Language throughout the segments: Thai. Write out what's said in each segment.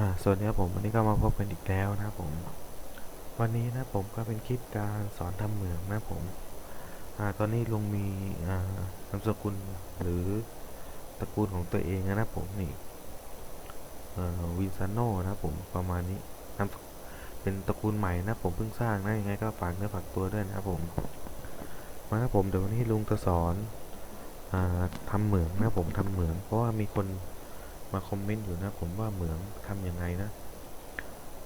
อ่าสวัสดีครับผมวันนี้ก็มาพบกันอีกแล้วนะครับผม วันนี้นะผมก็เป็นคลิปการสอนทำเหมืองนะผมอ่าตอนนี้ลุงมีอ่านามสกุลหรือตระกูลของตัวเองนะผมนี่วินซานโนนะผมประมาณนี้นามเป็นตระกูลใหม่นะผมเพิ่งสร้างนะยังไงก็ฝากเนื้อฝากตัวด้วยนะครับผมมาครับผมเดี๋ยววันนี้ลุงจะสอนอ่าทำเหมืองนะผมทำเหมือง เพราะว่ามีคน มาคอมเมนต์อยู่นะ ผมว่าเหมืองทำยังไงนะ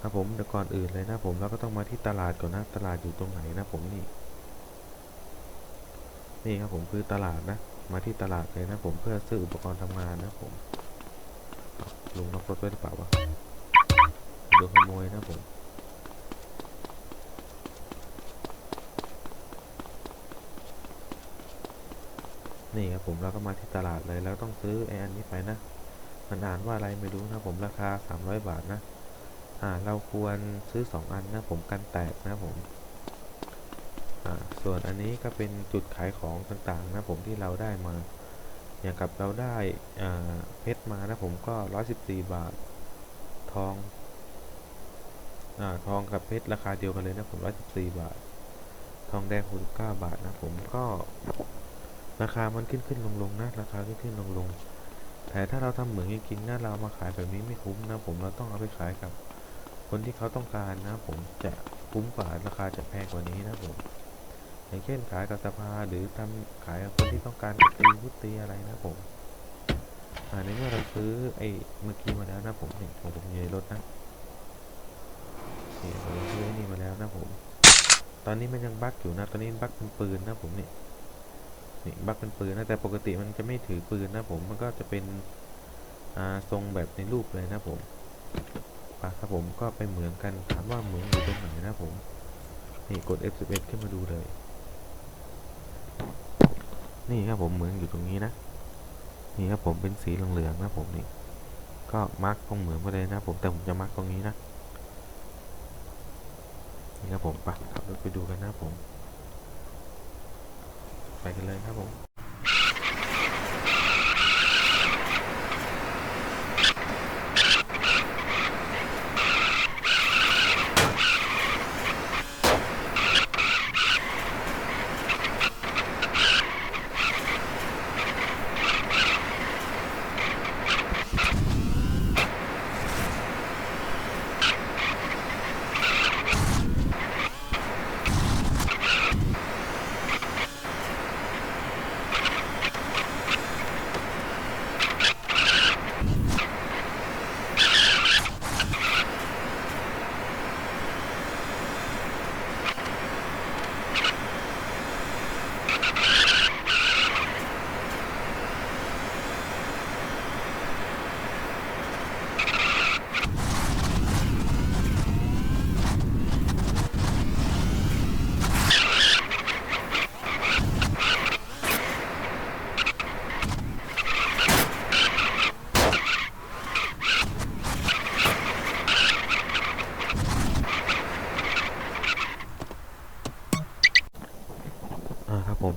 ครับผมเดี๋ยวก่อนอื่นเลยนะ ผมเราก็ต้องมาที่ตลาดก่อนนะ ตลาดอยู่ตรงไหนนะ ผมนี่ นี่ครับผมคือตลาดนะ มาที่ตลาดเลยนะ ผมเพื่อซื้ออุปกรณ์ทำงานนะผมลุงล็อกรถไว้หรือเปล่าวะโดนขโมยนะผมนี่ครับผมเราก็มาที่ตลาดเลยแล้วต้องซื้อไอ้อันนี้ไปนะ มันอ่านว่าอะไรไม่รู้นะผมราคา 300 บาทนะ อ่า เราควรซื้อ 2 อันนะผมกันแตกนะผม อ่า ส่วนอันนี้ก็เป็นจุดขายของต่างๆนะผมที่เราได้มา อย่างกับเราได้ อ่า เพชรมานะผมก็ 114 บาท ทอง อ่า ทองกับเพชรราคาเดียวกันเลยนะผม 114 บาท ทองแดง69บาทนะผมก็ ราคามันขึ้นขึ้นลงลงนะ ราคาขึ้นขึ้นลงลง แต่ถ้าเราทำเหมืองจริงๆนะเรามาขายแบบนี้ไม่คุ้มนะผมเราต้องเอาไปขายกับ คนที่เขาต้องการนะผมจะคุ้มกว่าราคาจะแพงกว่านี้นะผมอย่างเช่นขายกับสภาหรือทำขายกับคนที่ต้องการตีวุตีอะไรนะผมในเมื่อเราซื้อไอ้เมื่อกี้มาแล้วนะผมเนี่ของผมยู่ในรถนะนี่ผมซื้อนี่มาแล้วนะผม ตอนนี้มันยังบั๊กอยู่นะ ตอนนี้บั๊กเป็นปืนนะผมเนี่ย นี่บักเป็นปืนนะแต่ปกติมันจะไม่ถือปืนนะผมมันก็จะเป็นทรงแบบในรูปเลยนะผมปะครับผมก็ไปเหมืองกันถามว่าเหมืองอยู่ตรงไหนนะผมนี่กด F11 ขึ้นมาดูเลย นี่ครับผมเหมืองอยู่ตรงนี้นะนี่ครับผมเป็นสีเหลืองๆนะผมนี่ก็มาร์กตรงเหมืองไปเลยนะผมแต่ผมจะมาร์กตรงนี้นะนี่ครับผมปะขับรถไปดูกันนะผม ไปกันเลยครับผม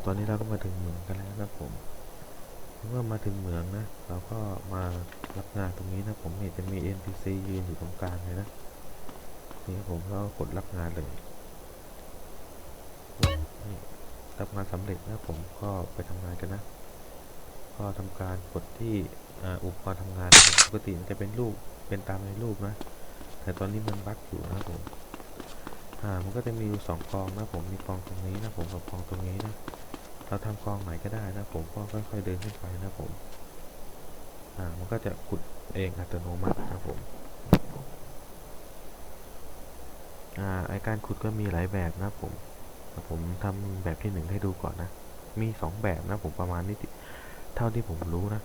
ตอนนี้เราก็มาถึงเหมืองกันแล้วนะผมเมื่อมาถึงเหมืองนะ เราก็มารับงานตรงนี้นะผมเห็นจะมี NPC ยืนอยู่ตรงกลางเลยนะนี่ผมก็กดรับงานเลยนี่รับงานสำเร็จนะผมก็ไปทำงานกันนะ ก็ทำการกดที่อ,อุปกรณ์ทำงานปกติมันจะเป็นรูปเป็นตามในรูปนะ แต่ตอนนี้มันบั๊กอยู่นะผมอ่ามันก็จะมีอยู่สองกองนะผมมีกองตรงนี้นะผมกับกองตรงนี้นะ เราทำกองไหนก็ได้นะผมก็ค่อยๆเดินขึ้นไปนะผมอ่ามันก็จะขุดเองอัตโนมัตินะผมอ่าไอการขุดก็มีหลายแบบนะผมผมทำแบบที่หนึ่งให้ดูก่อนนะมีสองแบบนะผมประมาณนี้เท่าที่ผมรู้นะ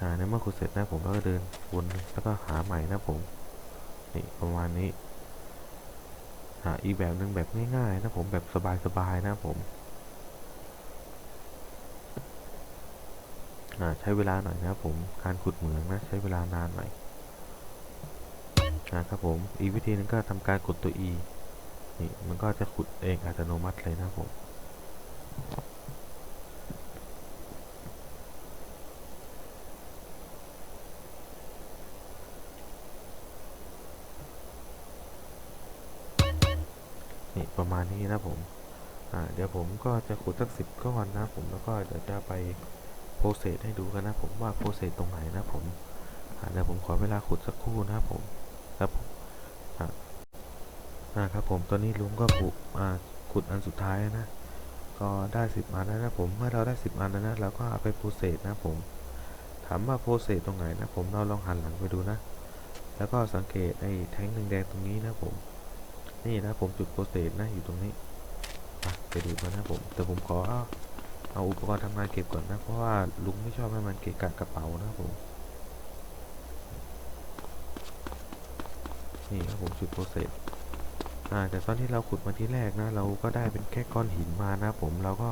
อ่าในเมื่อขุดเสร็จนะผมก็เดินวนแล้วก็หาใหม่นะผมนี่ประมาณนี้อ่าอีกแบบหนึ่งแบบง่ายๆนะผมแบบสบายๆนะผม ใช้เวลาหน่อยนะครับผมการขุดเหมืองนะใช้เวลานานหน่อยนะครับผมอีกวิธีนึงก็ทำการกดตัว e นี่มันก็จะขุดเองอัตโนมัติเลยนะครับผมนี่ประมาณนี้นะผม อ่า เดี๋ยวผมก็จะขุดสักสิบก้อนนะผมแล้วก็เดี๋ยวจะไป โปรเซสให้ดูกันนะผมว่าโปรเซสตรงไหนนะผมเดี๋ยวผมขอเวลาขุดสักครู่นะครับผมครับผมอ่าอ่าครับผมตอนนี้ลุงก็ขุดอ่าขุดอันสุดท้ายนะ ก็ได้สิบอันแล้วนะผมเมื่อเราได้สิบอันแล้วนะเราก็เอาไปโปรเซสนะผมถามว่าโปรเซสตรงไหนนะผมเราลองหันหลังไปดูนะ แล้วก็สังเกตไอ้แท่งแดงๆตรงนี้นะผม นี่นะผมจุดโปรเซสนะอยู่ตรงนี้ไปดูกันนะผมแต่ผมขอ เอาอุปกรณ์ทำงานเก็บก่อนนะ เพราะว่าลุงไม่ชอบให้มันเกะกะกระเป๋านะผม นี่ครับผมจุดโปรเซสอ่าแต่ตอนที่เราขุดมาที่แรกนะ เราก็ได้เป็นแค่ก้อนหินมานะผมเราก็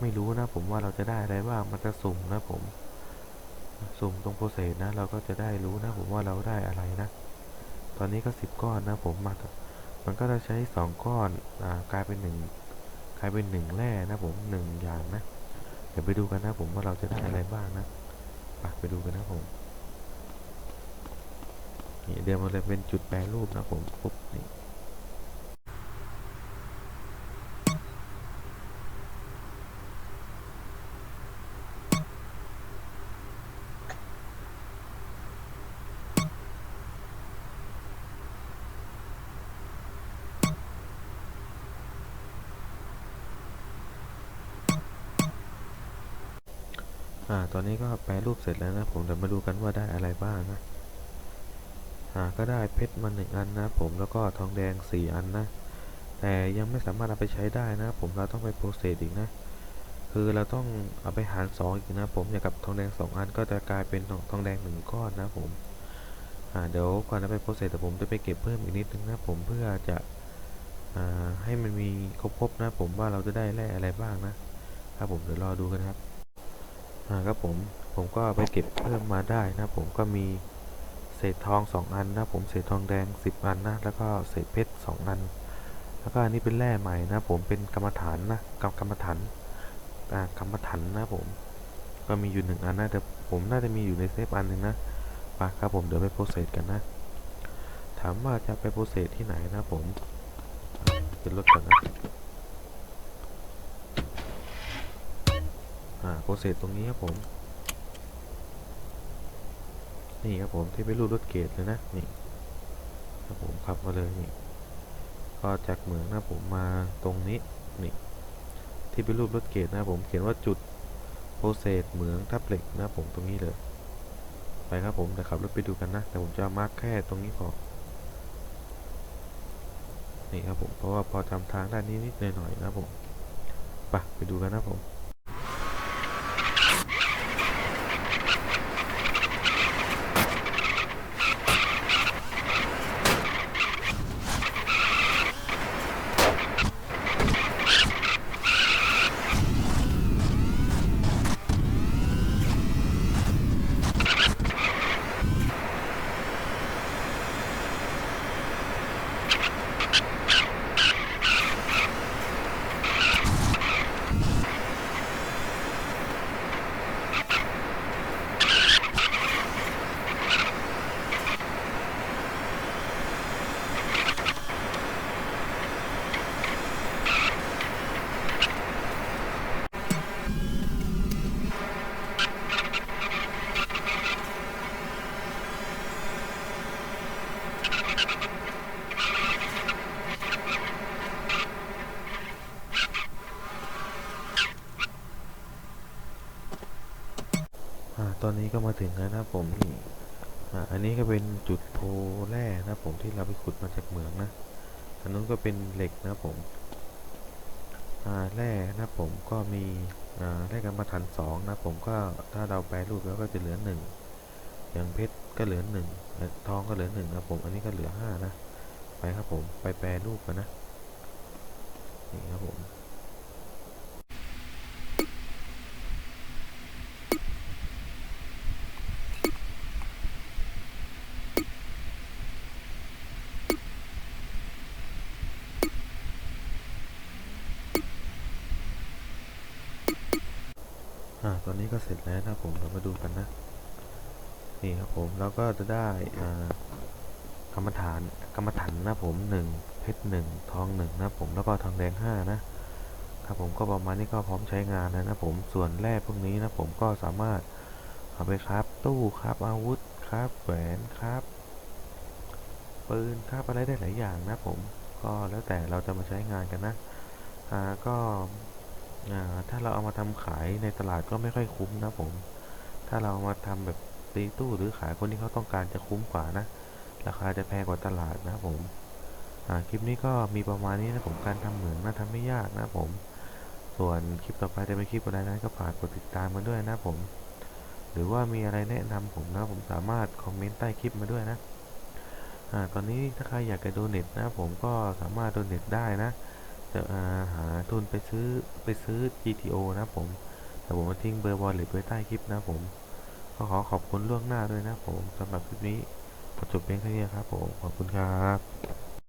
ไม่รู้นะผมว่าเราจะได้อะไรบ้างมันจะสุ่มนะผมสุ่มตรงโปรเซสนะ เราก็จะได้รู้นะผมว่าเราได้อะไรนะ ตอนนี้ก็สิบก้อนนะผมมามันก็จะใช้สองก้อนอ่ากลายเป็นหนึ่ง กลายเป็นหนึ่งแร่นะผมหนึ่งอย่างนะ เดี๋ยวไปดูกันนะผมว่าเราจะได้อะไรบ้างนะไปไปดูกันนะผมนี่เดี๋ยวมันจะเป็นจุดแปรรูปนะผมปุ๊บนี่ อ่า ตอนนี้ก็แปรรูปเสร็จแล้วนะผมเดี๋ยวมาดูกันว่าได้อะไรบ้างนะ อ่า ก็ได้เพชรมาหนึ่งอันนะผมแล้วก็ทองแดงสี่อันนะ แต่ยังไม่สามารถเอาไปใช้ได้นะผมเราต้องไปโปรเซสอีกนะ คือเราต้องเอาไปหารสองอีกนะผมอย่างกับทองแดงสองอันก็จะกลายเป็นทองทองแดงหนึ่งก้อนนะผม อ่า เดี๋ยวก่อนจะไปโปรเซสแต่ผมจะไปเก็บเพิ่มอีกนิดนึงนะผมเพื่อจะ อ่า ให้มันมีครบๆนะผมว่าเราจะได้แร่อะไรบ้างนะครับผมเดี๋ยวรอดูกันครับ อ่าครับผมผมก็ไปเก็บเพิ่มมาได้นะผมก็มีเศษทองสองอันนะผมเศษทองแดงสิบอันนะแล้วก็เศษเพชรสองอัน แล้วก็อันนี้เป็นแร่ใหม่นะผมเป็นกรรมฐานนะกรรมกรรมฐานอ่ากรรมฐานนะผมก็มีอยู่หนึ่งอันนะแต่ผมน่าจะมีอยู่ในเซฟอันหนึ่งนะไปครับผมเดี๋ยวไปโปรเซสกันนะ ถามว่าจะไปโปรเซสที่ไหนนะผมอ่าขึ้นรถก่อนนะ อ่าโปรเซสตรงนี้ครับผม นี่ครับผมที่เป็นรูปรถเกตเลยนะนี่ครับผมขับมาเลยนี่ก็จากเหมืองนะผมมาตรงนี้นี่ที่เป็นรูปรถเกตนะผมเขียนว่าจุดโปรเซสเหมืองทับเหล็กนะผมตรงนี้เลยไปครับผมเดี๋ยวขับรถไปดูกันนะ แต่ผมจะมาร์คแค่ตรงนี้พอนี่ครับผมเพราะว่าพอจำทางด้านนี้นิดหน่อยๆนะผมไปไปดูกันนะผม อ่าตอนนี้ก็มาถึงแล้วนะผมนี่อันนี้ก็เป็นจุดโพแร่นะผมที่เราไปขุดมาจากเหมืองนะ อันนู้นก็เป็นเหล็กนะผมแร่นะผมก็มีแร่กรรมฐานสองนะผมก็ถ้าเราแปรรูปแล้วก็จะเหลือหนึ่งอย่างเพชรก็เหลือหนึ่งทองก็เหลือหนึ่งนะผมอันนี้ก็เหลือห้านะไปครับผมไปแปรรูปกันนะนี่ครับผม อ่าตอนนี้ก็เสร็จแล้วนะผมเรามาดูกันนะ นี่ครับผมเราก็จะได้อ่าทรรมฐานกรรมฐานนะผมหนึ่งเพชรหนึ่งทองหนึ่งนะผมแล้วก็ทองแดงห้านะครับผมก็ประมาณนี้ก็พร้อมใช้งานแล้วนะผมส่วนแร่พวกนี้นะผมก็สามารถเอาไปครับตู้ครับอาวุธครับแหวนครับปืนครับอะไรได้หลายอย่างนะผมก็แล้วแต่เราจะมาใช้งานกันนะอ่าก็ ถ้าเราเอามาทำขายในตลาดก็ไม่ค่อยคุ้มนะผม ถ้าเราเอามาทำแบบตีตู้หรือขายคนที่เขาต้องการจะคุ้มกว่านะ ราคาจะแพงกว่าตลาดนะผมคลิปนี้ก็มีประมาณนี้นะผมการทำเหมืองนะทำไม่ยากนะผม ส่วนคลิปต่อไปจะเป็นคลิปอะไรนั้นก็ฝากกดติดตามมาด้วยนะผม หรือว่ามีอะไรแนะนำผมนะผมสามารถคอมเมนต์ใต้คลิปมาด้วยนะอตอนนี้ถ้าใครอยากจะโดเน็ตนะผมก็สามารถโดเน็ตได้นะ จะาหาทุนไปซื้อไปซื้อ GTO นะครับผมแต่ผมทิ้งเบอร์บอลเล็ตไว้ใต้คลิปนะผมก็ขอขอบคุณล่วงหน้าด้วยนะครับผมสำหรับคลิปนี้ขอจบเพียงแค่นี้ครับผมขอบคุณครับ